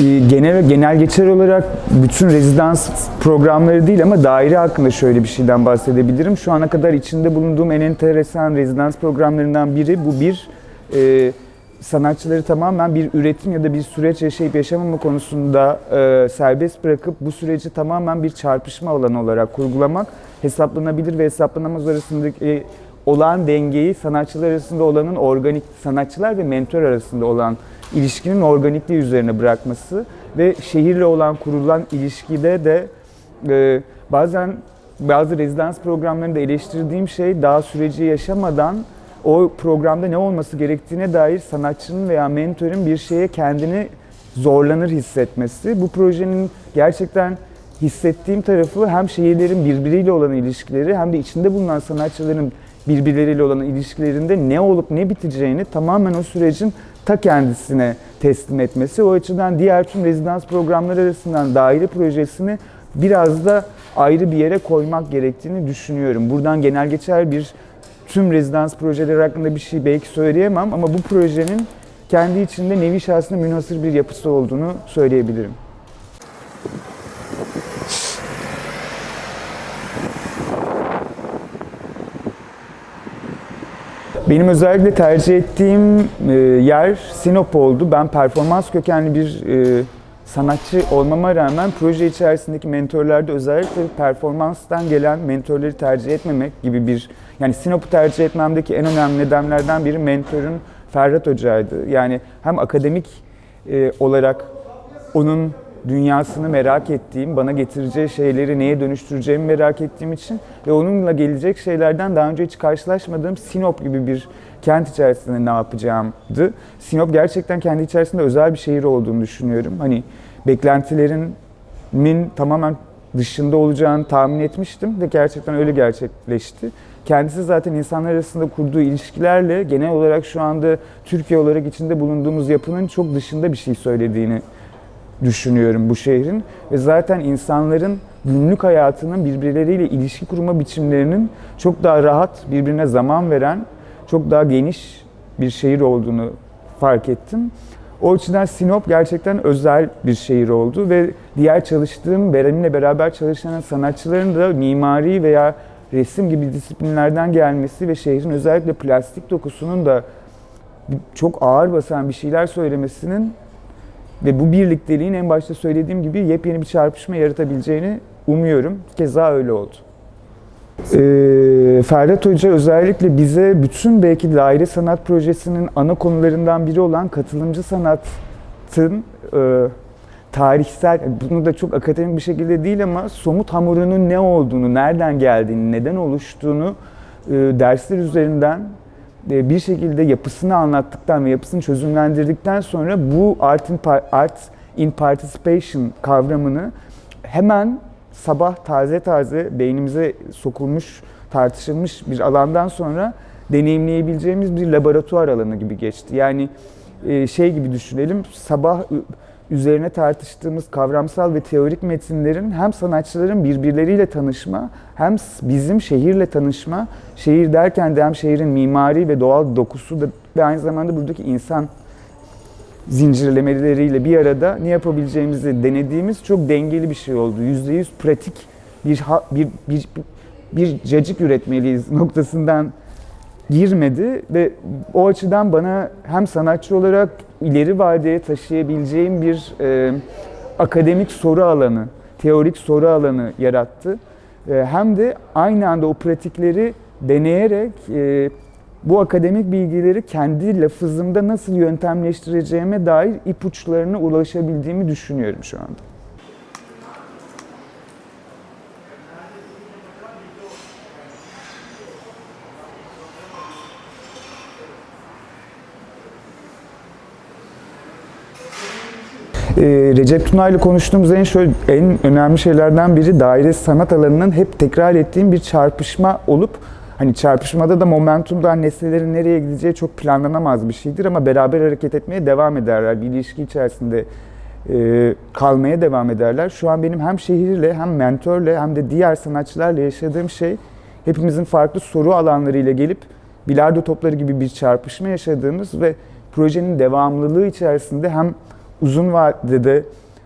Ee, Genel genel geçer olarak bütün rezidans programları değil ama daire hakkında şöyle bir şeyden bahsedebilirim. Şu ana kadar içinde bulunduğum en enteresan rezidans programlarından biri bu bir e, sanatçıları tamamen bir üretim ya da bir süreç yaşayıp yaşamama konusunda e, serbest bırakıp bu süreci tamamen bir çarpışma alanı olarak kurgulamak, hesaplanabilir ve hesaplanamaz arasındaki olan dengeyi sanatçılar arasında olanın organik sanatçılar ve mentor arasında olan ilişkinin organikliği üzerine bırakması ve şehirle olan kurulan ilişkide de e, bazen bazı rezidans programlarında eleştirdiğim şey daha süreci yaşamadan o programda ne olması gerektiğine dair sanatçının veya mentörün bir şeye kendini zorlanır hissetmesi. Bu projenin gerçekten hissettiğim tarafı hem şehirlerin birbiriyle olan ilişkileri hem de içinde bulunan sanatçıların birbirleriyle olan ilişkilerinde ne olup ne biteceğini tamamen o sürecin ta kendisine teslim etmesi. O açıdan diğer tüm rezidans programları arasından daire projesini biraz da ayrı bir yere koymak gerektiğini düşünüyorum. Buradan genel geçer bir tüm rezidans projeleri hakkında bir şey belki söyleyemem ama bu projenin kendi içinde nevi şahsına münhasır bir yapısı olduğunu söyleyebilirim. Benim özellikle tercih ettiğim e, yer Sinop oldu. Ben performans kökenli bir e, sanatçı olmama rağmen proje içerisindeki mentorlarda özellikle performanstan gelen mentorları tercih etmemek gibi bir yani Sinop'u tercih etmemdeki en önemli nedenlerden biri mentorun Ferhat Hoca'ydı. Yani hem akademik e, olarak onun dünyasını merak ettiğim, bana getireceği şeyleri neye dönüştüreceğimi merak ettiğim için ve onunla gelecek şeylerden daha önce hiç karşılaşmadığım Sinop gibi bir kent içerisinde ne yapacağımdı. Sinop gerçekten kendi içerisinde özel bir şehir olduğunu düşünüyorum. Hani beklentilerimin tamamen dışında olacağını tahmin etmiştim ve gerçekten öyle gerçekleşti. Kendisi zaten insanlar arasında kurduğu ilişkilerle genel olarak şu anda Türkiye olarak içinde bulunduğumuz yapının çok dışında bir şey söylediğini düşünüyorum bu şehrin. Ve zaten insanların günlük hayatının birbirleriyle ilişki kurma biçimlerinin çok daha rahat, birbirine zaman veren, çok daha geniş bir şehir olduğunu fark ettim. O açıdan Sinop gerçekten özel bir şehir oldu ve diğer çalıştığım, benimle beraber çalışan sanatçıların da mimari veya resim gibi disiplinlerden gelmesi ve şehrin özellikle plastik dokusunun da çok ağır basan bir şeyler söylemesinin ve bu birlikteliğin en başta söylediğim gibi yepyeni bir çarpışma yaratabileceğini umuyorum. Keza öyle oldu. Ee, Ferhat Hoca özellikle bize bütün belki daire sanat projesinin ana konularından biri olan katılımcı sanatın e, tarihsel, bunu da çok akademik bir şekilde değil ama somut hamurunun ne olduğunu, nereden geldiğini, neden oluştuğunu e, dersler üzerinden bir şekilde yapısını anlattıktan ve yapısını çözümlendirdikten sonra bu art in, art in participation kavramını hemen sabah taze taze beynimize sokulmuş, tartışılmış bir alandan sonra deneyimleyebileceğimiz bir laboratuvar alanı gibi geçti. Yani e, şey gibi düşünelim, sabah üzerine tartıştığımız kavramsal ve teorik metinlerin hem sanatçıların birbirleriyle tanışma hem bizim şehirle tanışma, şehir derken de hem şehrin mimari ve doğal dokusu da ve aynı zamanda buradaki insan zincirlemeleriyle bir arada ne yapabileceğimizi denediğimiz çok dengeli bir şey oldu. Yüzde yüz pratik bir, bir, bir, bir cacık üretmeliyiz noktasından girmedi ve o açıdan bana hem sanatçı olarak ileri vadeye taşıyabileceğim bir e, akademik soru alanı, teorik soru alanı yarattı. E, hem de aynı anda o pratikleri deneyerek e, bu akademik bilgileri kendi lafızımda nasıl yöntemleştireceğime dair ipuçlarına ulaşabildiğimi düşünüyorum şu anda. Recep Tuna ile konuştuğumuz en şöyle en önemli şeylerden biri daire sanat alanının hep tekrar ettiğim bir çarpışma olup hani çarpışmada da momentumdan nesnelerin nereye gideceği çok planlanamaz bir şeydir ama beraber hareket etmeye devam ederler. Bir ilişki içerisinde e, kalmaya devam ederler. Şu an benim hem şehirle hem mentörle hem de diğer sanatçılarla yaşadığım şey hepimizin farklı soru alanlarıyla gelip bilardo topları gibi bir çarpışma yaşadığımız ve projenin devamlılığı içerisinde hem uzun vadede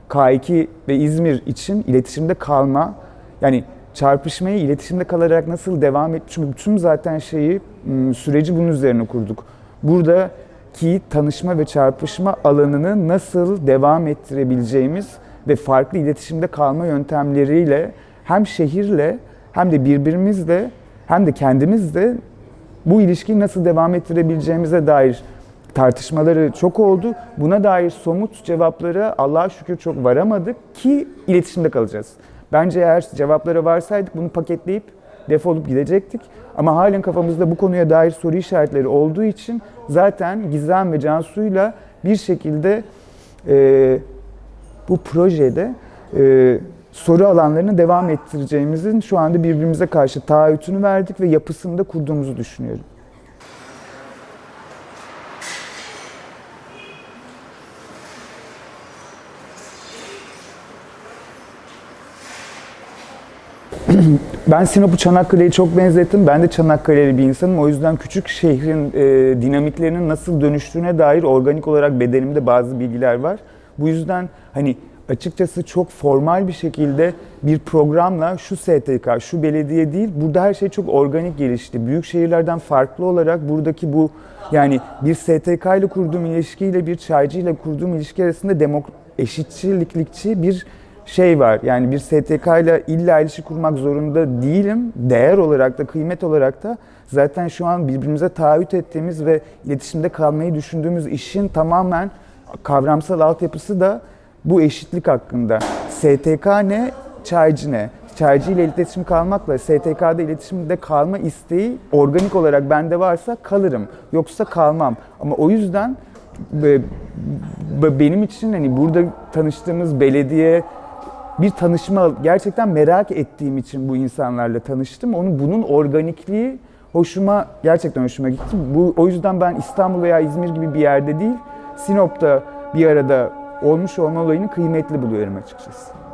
K2 ve İzmir için iletişimde kalma yani çarpışmayı iletişimde kalarak nasıl devam et çünkü bütün zaten şeyi m, süreci bunun üzerine kurduk. Buradaki tanışma ve çarpışma alanını nasıl devam ettirebileceğimiz ve farklı iletişimde kalma yöntemleriyle hem şehirle hem de birbirimizle hem de kendimizle bu ilişkiyi nasıl devam ettirebileceğimize dair tartışmaları çok oldu. Buna dair somut cevaplara Allah'a şükür çok varamadık ki iletişimde kalacağız. Bence eğer cevapları varsaydık bunu paketleyip defolup gidecektik. Ama halen kafamızda bu konuya dair soru işaretleri olduğu için zaten Gizem ve Cansu'yla bir şekilde e, bu projede e, soru alanlarını devam ettireceğimizin şu anda birbirimize karşı taahhütünü verdik ve yapısını da kurduğumuzu düşünüyorum. Ben Sinop'u Çanakkale'ye çok benzettim. Ben de Çanakkale'li bir insanım. O yüzden küçük şehrin e, dinamiklerinin nasıl dönüştüğüne dair organik olarak bedenimde bazı bilgiler var. Bu yüzden hani açıkçası çok formal bir şekilde bir programla şu STK, şu belediye değil, burada her şey çok organik gelişti. Büyük şehirlerden farklı olarak buradaki bu yani bir STK ile kurduğum ilişkiyle bir çaycı ile kurduğum ilişki arasında demok eşitçiliklikçi bir şey var. Yani bir STK ile illa ilişki kurmak zorunda değilim. Değer olarak da kıymet olarak da zaten şu an birbirimize taahhüt ettiğimiz ve iletişimde kalmayı düşündüğümüz işin tamamen kavramsal altyapısı da bu eşitlik hakkında. STK ne, çaycı ne? Çaycı ile iletişim kalmakla STK'da iletişimde kalma isteği organik olarak bende varsa kalırım. Yoksa kalmam. Ama o yüzden be- be- benim için hani burada tanıştığımız belediye bir tanışma gerçekten merak ettiğim için bu insanlarla tanıştım. Onun bunun organikliği hoşuma gerçekten hoşuma gitti. Bu o yüzden ben İstanbul veya İzmir gibi bir yerde değil, Sinop'ta bir arada olmuş olma olayını kıymetli buluyorum açıkçası.